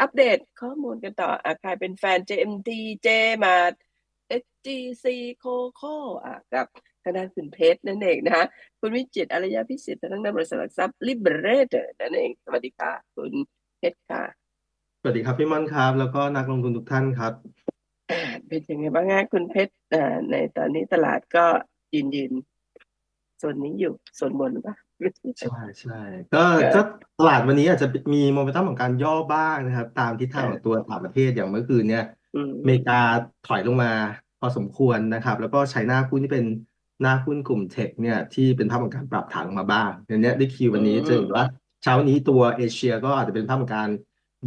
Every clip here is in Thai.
อัปเดตข้อมูลกันต่ออะใครเป็นแฟน JMT J มา SGC Coco อะกับทางด้านคุณเพชรนั่นเองนะคะคุณวิจิตรอารยพิสิทธิ์ทางด้านบริษัทหลักทรัพย์ Liberator นั่นเอง สวัสดีค่ะ คุณเพชรค่ะ สวัสดีครับพี่ม่อนครับ แล้วก็นักลงทุนทุกท่านครับอ่าเป็นยังไงบ้างฮะคุณเพชรอ่าในตอนนี้ตลาดก็ยืนยืนโซนนี้อยู่โซนบนหรือเปล่า ใช่ใช่ก็ก็ก็ตลาดวันนี้อาจจะมีโมเมนตัมของการย่อบ้างนะครับ ตามทิศทางของตัวต่างประเทศอย่างเมื่อคืนเนี่ยอืมอเมริกาถอยลงมาพอสมควรนะครับ แล้วก็ใช้หน้าหุ้นที่เป็นหน้าหุ้นกลุ่มเทคเนี่ยที่เป็นภาพของการปรับฐานลงมาบ้างอย่างเนี้ยได้คิววันนี้จะเห็นว่าเช้านี้ตัวเอเชียก็อาจจะเป็นภาพของการ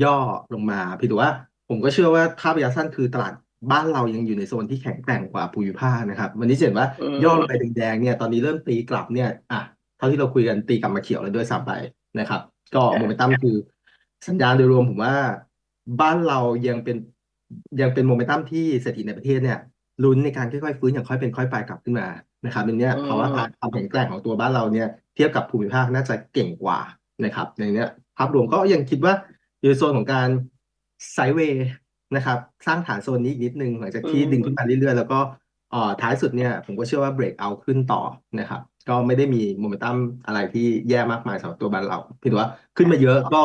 ย่อลงมาเพี่แต่ว่า ผมก็เชื่อว่าถ้าระยะสั้นคือตลาดบ้านเรายังอยู่ในโซนที่แข็งแกร่งกว่าภูมิภาคนะครับ วันนี้จะเห็นว่าอืมย่อลงไปแดงๆเนี่ยตอนนี้เริ่มตีกลับเนี่ยอะ เท่าที่เราคุยกันตีกลับมาเขียวแล้วด้วยซ้ำไปนะครับ ก็โมเมนตัมคือสัญญาณโดยรวมผมว่าบ้านเรายังเป็นยังเป็นโมเมนตัมที่เศรษฐีในประเทศเนี่ยลุ้นในการค่อยๆฟื้นอย่างค่อยเป็นค่อยไปกลับขึ้นมานะครับในเนี้ยอืมภาวะความแข็งแกร่งของตัวบ้านเราเนี่ยเทียบกับภูมิภาคน่าจะเก่งกว่านะครับในเนี้ยภาพรวมก็ยังคิดว่าอยู่ในโซนของการไซด์เวย์นะครับ สร้างฐานโซนนี้อีกนิดนึงหลังจากที่ดึงขึ้นมาเรื่อยๆ แล้วก็เอ่อท้ายสุดเนี่ยผมก็เชื่อว่าเบรกเอาขึ้นต่อนะครับ ก็ไม่ได้มีโมเมนตัมอะไรที่แย่มากมายสำหรับตัวบ้านเราเพียงแต่ว่าขึ้นมาเยอะก็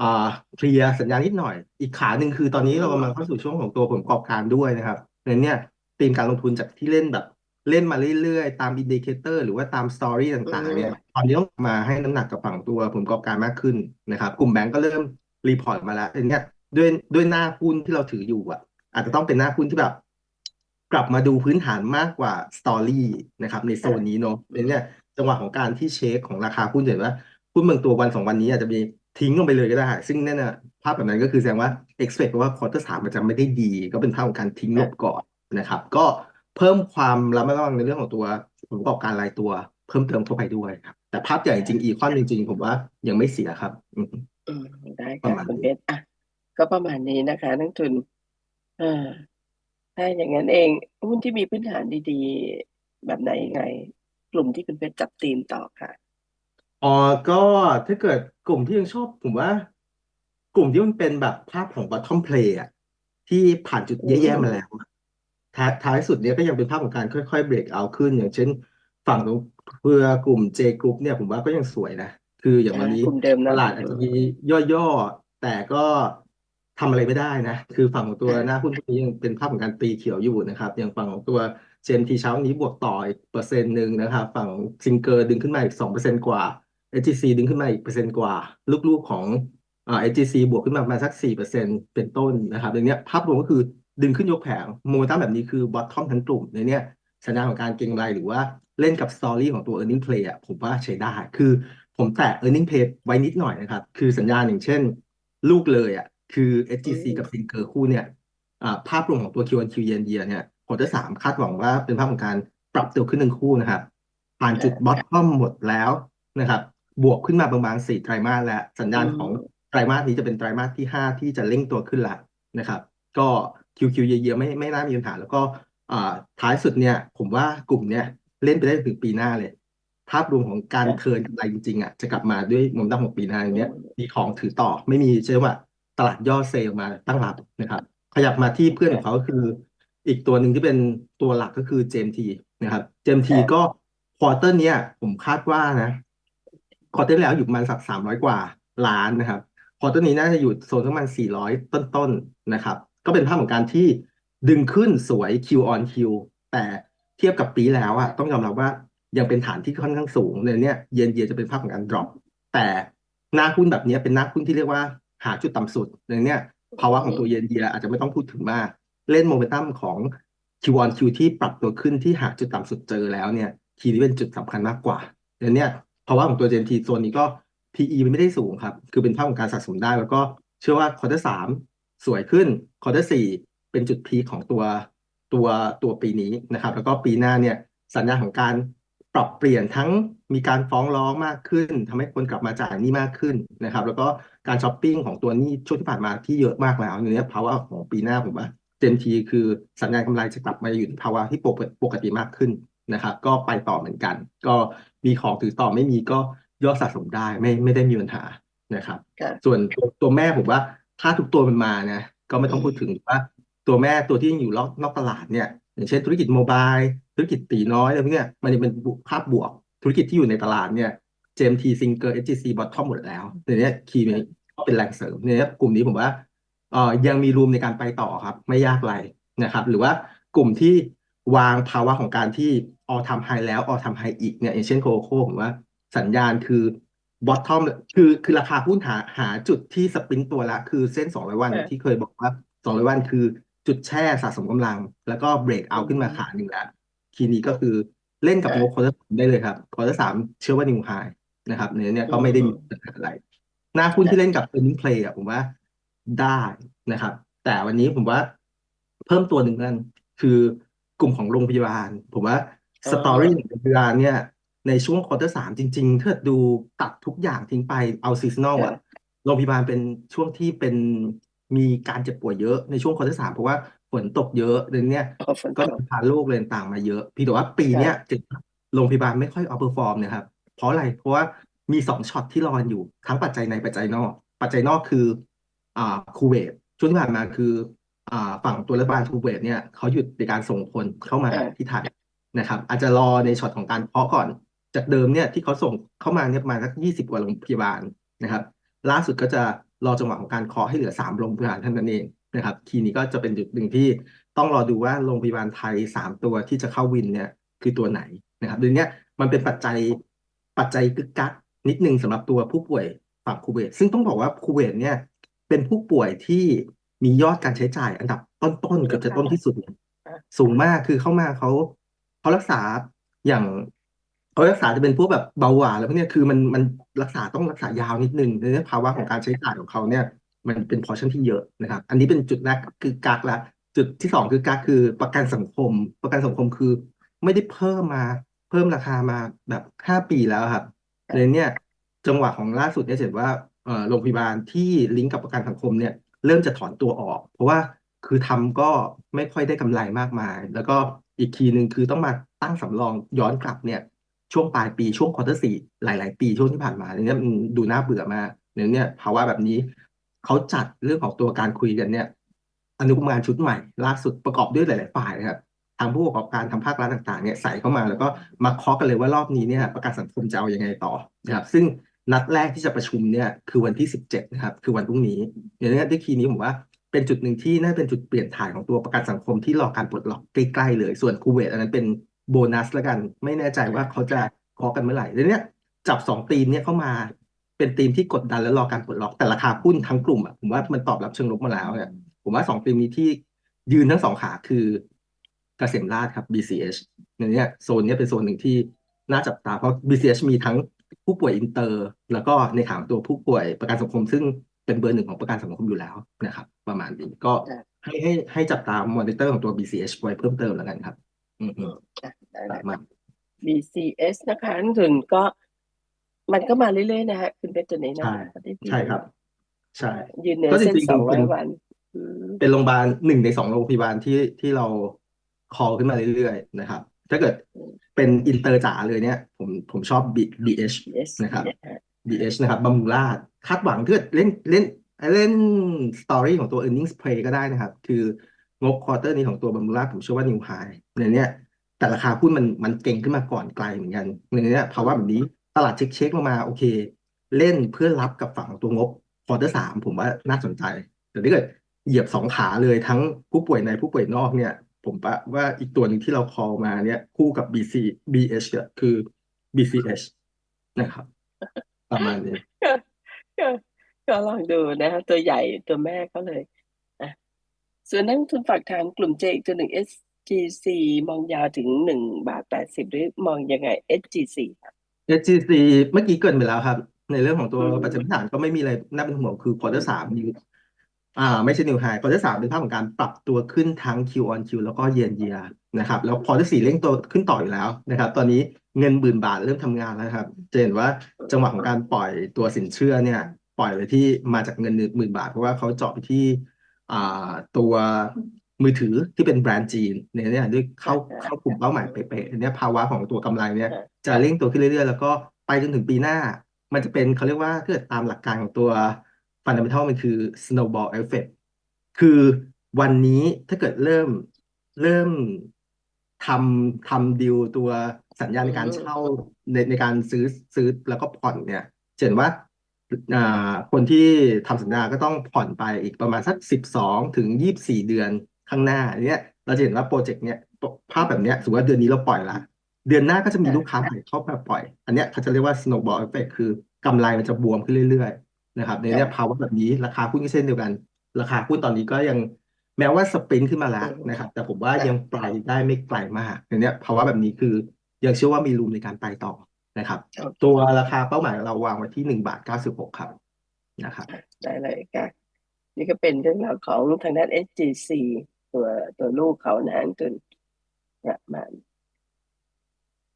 อ่าเคลียร์สัญญาณนิดหน่อย อีกขาหนึ่งคือตอนนี้เรากำลังเข้าสู่ช่วงของตัวผลประกอบการด้วยนะครับดังนั้นเนี่ยธีมการลงทุนจากที่เล่นแบบเล่นมาเรื่อยๆ ตามอินดิเคเตอร์หรือว่าตามสตอรี่ต่างๆเนี่ยตอนนี้ต้องมาให้น้ำหนักกับฝั่งตัวผลประกอบการมากขึ้นนะครับกลุ่มแบงก์ก็เริ่มรีพอร์ตมาแล้วดังนั้นเนี่ยด้วยด้วยหน้าหุ้นที่เราถืออยู่อะอาจจะต้องเป็นหน้าหุ้นที่แบบ กลับมาดูพื้นฐานมากกว่าสตอรี่นะครับในโซนนี้เนาะในเนี่ยจังหวะของการที่เช็คของราคาหุ้นจะเห็นว่าหุ้นบางตัววันสองวันนี้อาจจะมีทิ้งลงไปเลยก็ได้ ซึ่งนั่นน่ะภาพแบบนั้นก็คือแสดงว่า expect ว่าควอเตอร์สามมันจะไม่ได้ดี ก็เป็นภาพของการทิ้งลบก่อนนะครับ ก็เพิ่มความระมัดระวังในเรื่องของตัวผลประกอบการรายตัว เพิ่มเติมเข้าไปด้วยครับ แต่ภาพใหญ่จริงๆอีคอนจริงๆ ผมว่ายังไม่เสียครับ อืมอืมได้ประค่ะมาณคุณนี้เพชรอะ ก็ประมาณนี้นะคะนักทุนอ่า ถ้าอย่างนั้นเองหุ้นที่มีพื้นฐานดีๆ แบบไหนยังไง กลุ่มที่คุณเพชรจับธีมต่อค่ะอ๋อก็ถ้าเกิดกลุ่มที่ยังชอบผมว่า กลุ่มที่มันเป็นแบบภาพของ bottom play อะที่ผ่านจุดแย่ๆมาแล้วอะท้ายท้ายสุดเนี้ยก็ยังเป็นภาพของการค่อยๆ break out ขึ้น อย่างเช่น ฝั่งของเพื่อกลุ่ม J Group เนี่ยผมว่าก็ยังสวยนะ คืออย่างวันนี้กลุ่มเดิมตนะลาดอาจจะมีย่อๆ แต่ก็ ทำอะไรไม่ได้นะ คือฝั่งของตัวหน้าหุ้นพวกนี้ยังเป็นภาพของการตีเขียวอยู่นะครับอย่างฝั่งของตัว GMT เช้านี้บวกต่ออีกเปอร์เซ็นต์หนึ่งนะครับ ฝั่งซิงเกอร์ดึงขึ้นมาอีกสองเปอร์เซ็นต์กว่า SGC ดึงขึ้นมาอีกเปอร์เซ็นต์กว่า ลูกๆของอ่า SGC บวกขึ้นมาประมาณสักสี่เปอร์เซ็นต์เป็นต้นนะครับอย่างเนี้ยภาพรวมก็คือดึงขึ้นยกแผงโมเมนตัมแบบนี้คือบอททอมทั้งกลุ่มในเนี้ยสัญญาณของการเก็งกำไรหรือว่าเล่นกับสตอรี่ของตัว earning play อะผมว่าใช้ได้ คือผมแตะ earning play ไว้นิดหน่อยนะครับ คือสัญญาณอย่างเช่น ลูกเลยอะ คือ SGC กับซิงเกอร์คู่เนี่ยอ่าภาพรวมของตัว Q1Q Yen Year เนี่ยควอเตอร์สามคาดหวังว่าเป็นภาพของการปรับตัวขึ้นทั้งคู่นะครับผ่านจุดบอททอมหมดแล้วนะครับ บวกขึ้นมาประมาณสี่ไตรมาสแล้ว สัญญาณของไตรมาสนี้จะเป็นไตรมาสที่ห้าที่จะเร่งตัวขึ้นละนะครับ ก็ QQ เยอะๆไม่ไม่น่ามีปัญหา แล้วก็อ่าท้ายสุดเนี่ย ผมว่ากลุ่มเนี่ยเล่นไปได้ถึงปีหน้าเลย ภาพรวมของการเทิร์นกำไรจริงๆอะจะกลับมาด้วยโมเมนตัมของปีหน้าอย่างเนี้ยมีของถือต่อไม่มีใช่ว่า ตลาดย่อเซลล์มาตั้งรับนะครับ ขยับมาที่เพื่อนของเขาก็คือ อีกตัวหนึ่งที่เป็นตัวหลักก็คือ JMT นะครับ JMT ก็ควอเตอร์เนี้ยผมคาดว่านะควอเตอร์แล้วอยู่ประมาณสักสามร้อยกว่าล้านนะครับควอเตอร์นี้น่าจะอยู่โซนประมาณสี่ร้อยต้นๆนะครับ ก็เป็นภาพของการที่ดึงขึ้นสวย Q on Q แต่เทียบกับปีแล้วอะต้องยอมรับว่ายังเป็นฐานที่ค่อนข้างสูงในเนี้ยเย็นเยจะเป็นภาพของการ drop แต่หน้าหุ้นแบบเนี้ยเป็นหน้าหุ้นที่เรียกว่า หาจุดต่ำสุดในเนี้ยภาวะของตัวเย็นเยอาจจะไม่ต้องพูดถึงมาก เล่นโมเมนตัมของ Q on Q ที่ปรับตัวขึ้นที่หาจุดต่ำสุดเจอแล้วเนี่ยทีนี้เป็นจุดสำคัญมากกว่าดังนั้นเนี่ยภาวะของตัว JMT โซนนี้ก็ PE มันไม่ได้สูงครับ คือเป็นภาพของการสะสมได้ แล้วก็เชื่อว่าควอเตอร์สามสวยขึ้นควอเตอร์สี่เป็นจุดพีคของตัวตัวตัวปีนี้นะครับ แล้วก็ปีหน้าเนี่ยสัญญาณของการ ปรับเปลี่ยนทั้งมีการฟ้องร้องมากขึ้นทำให้คนกลับมาจ่ายหนี้มากขึ้นนะครับ แล้วก็การช้อปปิ้งของตัวหนี้ช่วงที่ผ่านมาที่เยอะมากแล้วอย่างเนี้ยภาวะของปีหน้าผมว่าเต็มทีคือสัญญาณกำไรจะกลับมาอยู่ในภาวะที่ปกปกติมากขึ้นนะครับ ก็ไปต่อเหมือนกัน ก็มีของถือต่อไม่มีก็ย่อสะสมได้ไม่ไม่ได้มีปัญหานะครับค่ะส่วนตัวตัวแม่ผมว่าถ้าทุกตัวมันมานะก็ไม่ต้องพูดอืมถึงว่าตัวแม่ตัวที่ยังอยู่นอกนอกตลาดเนี่ยอย่างเช่นธุรกิจโมบาย ธุรกิจตีน้อยอะไรพวกเนี้ยมันจะเป็นภาพบวก ธุรกิจที่อยู่ในตลาดเนี่ย JMT Singer SGC Bottom หมดแล้วในเนี้ยคีย์เนี่ยก็เป็นแรงเสริมในเนี้ยกลุ่มนี้ผมว่าเอ่อยังมีรูมในการไปต่อครับ ไม่ยากไรนะครับ หรือว่ากลุ่มที่วางภาวะของการที่ all time high แล้ว all time high อีกเนี่ยอย่างเช่นโคโค่ผมว่าสัญญาณคือ bottom คือคือราคาหุ้นหาหาจุดที่สปรินต์ตัวละ คือเส้น200วันค่ะที่เคยบอกว่า200วันคือจุดแช่สะสมกำลัง แล้วก็เบรกเอาอืขึ้นมามขาหนึ่งแล้ว ทีนี้ก็คือเล่นกับค่ะงบควอเตอร์สามได้เลยครับควอเตอร์สามเชื่อว่านิวไฮนะครับเนี่ยเนี่ยอืก็ไม่ได้มมีปัญหาอะไรหน้าหุ้นค่ะที่เล่นกับ earning play อะผมว่าได้นะครับ แต่วันนี้ผมว่าเพิ่มตัวหนึ่งนั่นคือกลุ่มของโรงพยาบาล ผมว่าอ๋สตอรี่อของโรงพยาบาลเนี่ย ในช่วงควอเตอร์สามจริงๆถ้าดูตัดทุกอย่างทิ้งไปเอาซีซันอลค่ะอะโรงพยาบาลเป็นช่วงที่เป็น มีการเจ็บป่วยเยอะในช่วงควอเตอร์สามเพราะว่าฝนตกเยอะเรื่องเนี้ยอ๋อฝนก็ตกพาโรคอะไรต่างๆมาเยอะพี่แต่ว่าปีเนี้ยค่ะจะโรงพยาบาลไม่ค่อยเอาเปอร์ฟอร์มนะครับ เพราะอะไรเพราะว่ามีสองช็อตที่รอกันอยู่ทั้งปัจจัยในปัจจัยนอก ปัจจัยนอกคืออ่าคูเวตช่วงที่ผ่านมาคืออ่าฝั่งตัวรัฐบาลคูเวตเนี่ยเขาหยุดในการส่งคนเข้ามาค่ะที่ไทยนะครับ อาจจะรอในช็อตของการเคาะก่อน จากเดิมเนี่ยที่เขาส่งเข้ามาเนี่ยประมาณสักยี่สิบกว่าโรงพยาบาลนะครับ ล่าสุดก็จะ รอจังหวะของการเคาะให้เหลือสามโรงพยาบาลเท่านั้นเองนะครับทีนี้ก็จะเป็นจุดหนึ่งที่ต้องรอดูว่าโรงพยาบาลไทยสามตัวที่จะเข้าวินเนี่ยคือตัวไหนนะครับเรื่องนี้มันเป็นปัจจัยปัจจัยกึกกักนิดนึงสำหรับตัวผู้ป่วยฝั่งคูเวตซึ่งต้องบอกว่าคูเวตเนี่ยเป็นผู้ป่วยที่มียอดการใช้จ่ายอันดับต้นๆเกือบจะต้นที่สุด สูงมากคือเข้ามาเขาเขารักษาอย่าง เขารักษาจะเป็นพวกแบบเบาหวานแล้วพวกเนี้ย คือมันมันรักษาต้องรักษายาวนิดนึงในเรื่องภาวะของการใช้จ่ายของเขาเนี่ย มันเป็นพอชั่นที่เยอะนะครับ อันนี้เป็นจุดแรกคือกักละ จุดที่สองคือกักคือประกันสังคม ประกันสังคมคือ ไม่ได้เพิ่มมาเพิ่มราคามาแบบห้าปีแล้วครับค่ะเลยเนี่ยจังหวะของล่าสุดเนี่ยเห็นว่าโรงพยาบาลที่ลิงก์กับประกันสังคมเนี่ยเริ่มจะถอนตัวออก เพราะว่าคือทำก็ไม่ค่อยได้กำไรมากมาย แล้วก็อีกทีหนึ่งคือต้องมาตั้งสำรองย้อนกลับเนี่ย ช่วงปลายปีช่วงควอเตอร์สี่หลาย ๆ ปีช่วงที่ผ่านมาเนี่ยมันดูน่าเบื่อมากเนี่ยเนี่ยภาวะแบบนี้เขาจัดเรื่องของตัวการคุยกันเนี่ย อนุกรรมการชุดใหม่ล่าสุดประกอบด้วยหลาย ๆ ฝ่ายนะครับทางผู้ประกอบการทางภาครัฐต่างๆเนี่ยใส่เข้ามาแล้วก็มาเคาะกันเลยว่ารอบนี้เนี่ยประกันสังคมจะเอาอยังไงต่อนะครับ ซึ่งนัดแรกที่จะประชุมเนี่ยคือวันที่ 17นะครับคือวันพรุ่งนี้อย่างนี้ด้วยคีย์นี้ผมว่าเป็นจุดหนึ่งที่น่าเป็นจุดเปลี่ยนถ่ายของตัวประกันสังคมที่รอการปลดล็อกใกล้ๆเลยส่วนคูเวตอันนั้นเป็น โบนัสแล้วกัน ไม่แน่ใจว่าเขาจะเคาะกันเมื่อไหร่แล้วเนี่ยจับสองทีมเนี่ยเข้ามาเป็นทีมที่กดดันและรอการปลดล็อกแต่ราคาหุ้นทั้งกลุ่มอะผมว่ามันตอบรับเชิงลบมาแล้วเนี่ยผมว่าสองทีมนี้ที่ยืนทั้งสองขาคือเกษมราษฎร์ครับ BCH ในเนี้ยโซนเนี้ยเป็นโซนหนึ่งที่น่าจับตาเพราะ BCH มีทั้งผู้ป่วยอินเตอร์ แล้วก็ในขางตัวผู้ป่วยประกันสังคม ซึ่งเป็นเบอร์หนึ่งของประกันสังคมอยู่แล้วนะครับ ประมาณนี้ก็ค่ะให้ให้ให้จับตามอนิเตอร์ของตัว BCH ไว้เพิ่มเติมแล้วกันครับ อืมอื มอะได้ๆแล้ปวระมาณ BCS นะคะนักลงทุนก็มันก็มาเรื่อยๆนะฮะคุณเพชรตัวนี้นะใช่ปฏิทินใช่ครับ ใช่ยืนเหนือก็จเส้นริงสองๆร้เป็อยนวันอืมเป็นโรงพยาบาลหนึ่งในสองโรงพยาบาลที่ที่เราคอลขึ้นมาเรื่อยๆนะครับ ถ้าเกิดเป็นอินเตอร์จ๋าเลยเนี่ย ผมผมชอบ B BH yes นะครับเนี่ยฮะ BH นะครับบำรุงราษฎร์คาดหวังถ้าเกิดเล่นเล่นเล่นสตอรี่ของตัว earnings play ก็ได้นะครับ คืองบควอเตอร์นี้ของตัวบำรุงราษฎร์ผมเชื่อว่านิวไฮในเนี้ย แต่ราคาหุ้นมันมันเก่งขึ้นมาก่อนไกลเหมือนกันในเนี้ยภาวะแบบนี้ตลาดเช็คเช็คลงมาโอเค เล่นเพื่อรับกับฝั่งตัวงบควอเตอร์สามผมว่าน่าสนใจ แต่ถ้าเกิดเหยียบสองขาเลยทั้งผู้ป่วยในผู้ป่วยนอกเนี่ย ผมว่าอีกตัวหนึ่งที่เราคอลมาเนี่ยคู่กับ BC BH เนี่ยคือ BCH นะครับ ประมาณนี้ก็ลองดูนะตัวใหญ่ตัวแม่เขาเลย อะ ส่วนนักทุนฝากถามกลุ่ม J อีกตัวหนึ่ง SGC มองยาวถึงหนึ่งบาทแปดสิบหรือมองยังไง SGC ครับ SGC เมื่อกี้เกรินไปแล้วครับ ในเรื่องของตัวอืม ปัจจัยพื้นฐานก็ไม่มีอะไรน่าเป็นห่วงคือควอเตอร์สามนิวอ่า ไม่ใช่นิวไฮควอเตอร์สามเป็นภาพของการปรับตัวขึ้นทั้ง Q on Q แล้วก็ Year on Year นะครับ แล้วควอเตอร์สี่เร่งตัวขึ้นต่ออยู่แล้วนะครับ ตอนนี้เงินหมื่นบาทเริ่มทำงานแล้วครับ จะเห็นว่าจังหวะของการปล่อยตัวสินเชื่อเนี่ย ปล่อยไปที่มาจากเงินหมื่นบาทเพราะว่าเขาเจาะไปที่ อ่าตัว มือถือที่เป็นแบรนด์จีนเนี่ยเนี่ยด้วยเข้าเข้ากลุ่มเป้าหมายเป๊ะๆอันเนี้ยภาวะของตัวกำไรเนี่ยจะเร่งตัวขึ้นเรื่อยๆ แล้วก็ไปจนถึงปีหน้า มันจะเป็นเขาเรียกว่าถ้าเกิดตามหลักการของตัวฟันดัมเบลมันคือ snowball effect คือวันนี้ถ้าเกิดเริ่มเริ่มทำทำดีลตัวสัญญาในการเช่าในในการซื้อซื้อแล้วก็ผ่อนเนี่ยจะเห็นว่าอ่าคนที่ทำสัญญาก็ต้องผ่อนไปอีกประมาณสักสิบสองถึงยี่สิบสี่เดือน ข้างหน้าอันเนี้ยเราจะเห็นว่าโปรเจกต์เนี้ยภาพแบบเนี้ยสมมติว่าเดือนนี้เราปล่อยละเดือนหน้าก็จะมีลูกค้าใหม่เข้ามาปล่อย อันเนี้ยเขาจะเรียกว่า snowball effect คือกำไรมันจะบวมขึ้นเรื่อยๆนะครับในเนี้ยภาวะแบบนี้ราคาหุ้นก็เช่นเดียวกัน ราคาหุ้นตอนนี้ก็ยังแม้ว่าสปรินต์ขึ้นมาแล้วนะครับ แต่ผมว่ายังไปได้ไม่ไกลมากในเนี้ยภาวะแบบนี้คือยังเชื่อว่ามีรูมในการไปต่อนะครับโอเคตัวราคาเป้าหมายเราวางไว้ที่หนึ่งบาทเก้าสิบหกครับนะครับได้เลยค่ะนี่ก็เป็นเรื่องราวของทางด้าน SGC ตัวตัวลูกเขานะจนประมาณ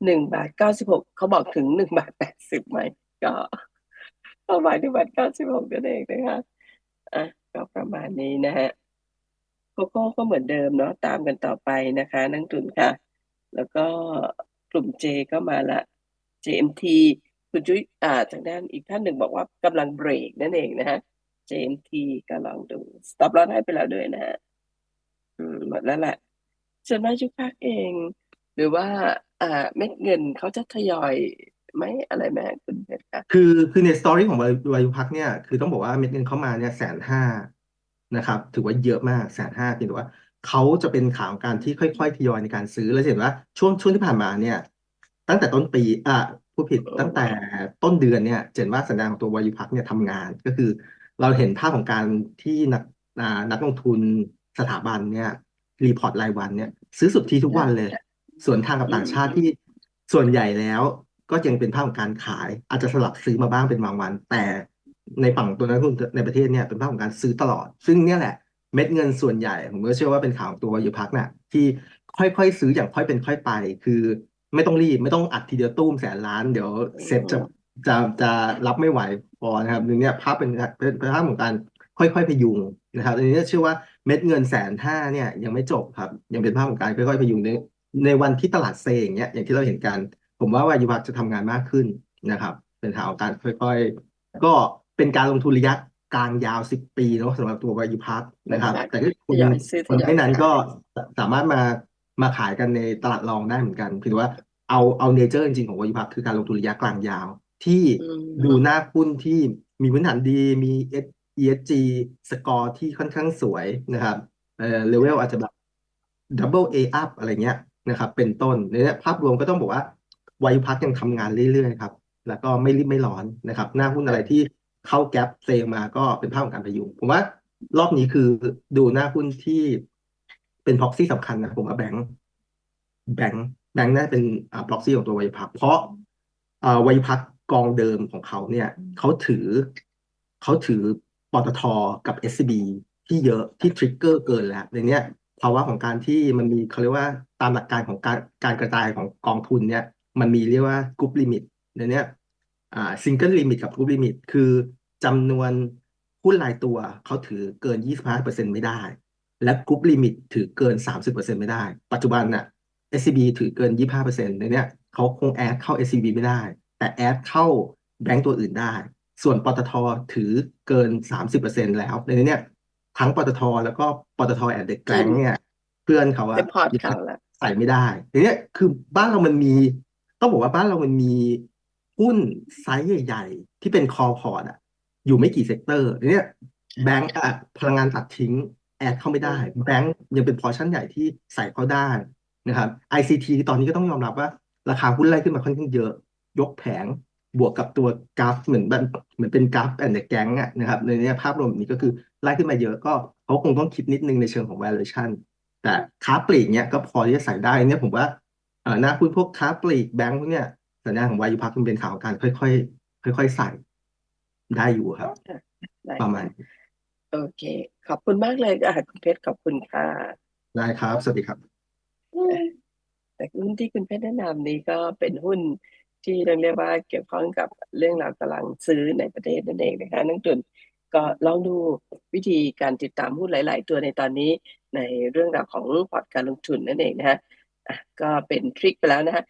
หนึ่งบาทเก้าสิบหกเขาบอกถึงหนึ่งบาทแปดสิบไหมก็เป้าหมายหนึ่งบาทเก้าสิบหกนั่นเองนะคะอะก็ประมาณนี้นะฮะโกโก้ก็เหมือนเดิมเนาะตามกันต่อไปนะคะ นักทุนค่ะ แล้วก็กลุ่ม J ก็มาละ JMT คุณจุ้ยอ่าทางด้านอีกท่านหนึ่งบอกว่ากำลังเบรกนั่นเองนะฮะ JMT ก็ลองดู stop loss ให้ไปแล้วด้วยนะฮะ อืมหมดแล้วแหละ ส่วนมากยุคภาคเอง หรือว่า อ่า เม็ดเงินเขาจะทยอยไหมอะไรไหมคุณเพชรคะคือคือในสตอรี่ของวายวายุพักเนี่ยคือต้องบอกว่าเม็ดเงินเข้ามาเนี่ยแสนห้านะครับ ถือว่าเยอะมากแสนห้าเพียงแต่ว่าเขาจะเป็นข่าวของการที่ค่อยๆทยอยในการซื้อแล้วจะเห็นว่าช่วงช่วงที่ผ่านมาเนี่ย ตั้งแต่ต้นปีอะผู้ผิดตั้งแต่ต้นเดือนเนี่ยจะเห็นว่าสัญญาณของตัววายุพักเนี่ยทำงานก็คือ เราเห็นภาพของการที่นักอ่านักลงทุน สถาบันเนี่ยรีพอร์ตรายวันเนี่ย ซื้อสุทธิทุกวันเลย ส่วนทางกับต่างชาติที่ส่วนใหญ่แล้วก็ยังเป็นภาพของการขาย อาจจะสลับซื้อมาบ้างเป็นบางวัน แต่ในฝั่งตัวนักลงทุนในประเทศเนี่ยเป็นภาพของการซื้อตลอด ซึ่งเนี่ยแหละเม็ดเงินส่วนใหญ่ ผมก็เชื่อว่าเป็นข่าวของตัววายุพักน่ะที่ค่อยๆซื้ออย่างค่อยเป็นค่อยไป คือไม่ต้องรีบไม่ต้องอัดทีเดียวตุ้มแสนล้าน เดี๋ยวเซ็ตจะจะจะรับไม่ไหวพอนะครับนึงเนี่ยภาพเป็นเป็นเป็นภาพของการค่อยๆพยุงนะครับอันนี้เชื่อว่า เม็ดเงินแสนห้าเนี่ยยังไม่จบครับ ยังเป็นภาพของการค่อยๆพยุงในในวันที่ตลาดเซอย่างเงี้ยอย่างที่เราเห็นกัน ผมว่าวายุพักจะทำงานมากขึ้นนะครับ เป็นข่าวของการค่อยๆ ก็เป็นการลงทุนระยะกลางยาวสิบปีเนาะสำหรับตัววายุพักนะครับ แต่ถ้าทคุณยอยซื้อทคนยอยไม่นั้นขายก็สามารถมามาขายกันในตลาดรองได้เหมือนกันเพียงแต่ว่าเอาเอาเนเจอร์จริงๆของวายุพักคือการลงทุนระยะกลางยาว ที่อืมดูหน้าหุ้นที่มีพื้นฐานดีมี ESG สกอร์ที่ค่อนข้างสวยนะครับเอ่อเลเวลอาจจะแบบ double A up อะไรเงี้ยนะครับ เป็นต้นในเนี้ยภาพรวมก็ต้องบอกว่าวายุพักยังทำงานเรื่อยๆครับ แล้วก็ไม่รีบไม่ร้อนนะครับ หน้าหุ้นอะไรที่เข้าแก๊ปเซมาก็เป็นภาพของการพยุงผมว่ารอบนี้คือดูหน้าหุ้นที่เป็นพ็อกซี่สำคัญนะผมว่าแบงค์แบงค์แบงค์น่าจะเป็นอ่าพ็อกซี่ของตัววายุพัก เพราะอ่าวายุพักกองเดิมของเขาเนี่ยเขาถือเขาถือ ปตทกับ SCB ที่เยอะที่ทริกเกอร์เกินแล้วในเนี้ยภาวะของการที่มันมีเขาเรียกว่าตามหลักการของการการกระจายของกองทุนเนี่ยมันมีเรียกว่ากรุ๊ปลิมิตในเนี้ยอ่าซิงเกิลลิมิตกับกรุ๊ปลิมิตคือจำนวนหุ้นรายตัวเขาถือเกิน 25%ไม่ได้ และกรุ๊ปลิมิตถือเกิน 30%ไม่ได้ ปัจจุบันน่ะ SCB ถือเกิน 25%ในเนี้ยเขาคงแอดเข้า SCB ไม่ได้ แต่แอดเข้าแบงก์ตัวอื่นได้ ส่วนปตทถือเกิน30%แล้วในเนี้ยทั้งปตทแล้วก็ปตทแอดเด็กแกลงเนี่ย เพื่อนเขาอะเป็นพอร์ตเขาละใส่ไม่ได้ทีเนี้ยคือบ้านเรามันมี ต้องบอกว่าบ้านเรามันมีหุ้นไซส์ใหญ่ ๆ ที่เป็นคอพอร์ตอะอยู่ไม่กี่เซกเตอร์ทีเนี้ยแบงก์อะพลังงานตัดทิ้ง แอดเข้าไม่ได้ แบงก์ยังเป็นพอร์ชั่นใหญ่ที่ใส่เข้าได้นะครับ ICT ตอนนี้ก็ต้องยอมรับว่า ราคาหุ้นไล่ขึ้นมาค่อนข้างเยอะ ยกแผง บวกกับตัวกราฟเหมือนแบบเหมือนเป็นกราฟแอนด์แกงอะนะครับในเนี้ยภาพรวมแบบนี้ก็คือไล่ขึ้นมาเยอะก็เขาคงต้องคิดนิดนึงในเชิงของ valuation แต่ค้าปลีกเนี้ยก็พอที่จะใส่ได้เนี่ยผมว่าเอ่อหน้าหุ้นพวกค้าปลีกแบงก์พวกเนี้ยสัญญาณของวายุพักมันเป็นข่าวของการค่อยๆค่อยๆใส่ได้อยู่ครับได้ประมาณโอเค ขอบคุณมากเลยค่ะคุณเพชรขอบคุณค่ะ ได้ครับ สวัสดีครับ แต่หุ้นที่คุณเพชรแนะนำนี้ก็เป็นหุ้น ที่เรียกว่าเกี่ยวข้องกับเรื่องราวกำลังซื้อในประเทศนั่นเองนะคะนักทุนก็ลองดูวิธีการติดตามหุ้นหลาย ๆ ตัวในตอนนี้ในเรื่องราวของพอร์ตการลงทุนนั่นเองนะฮะอะก็เป็นทริคไปแล้วนะฮะ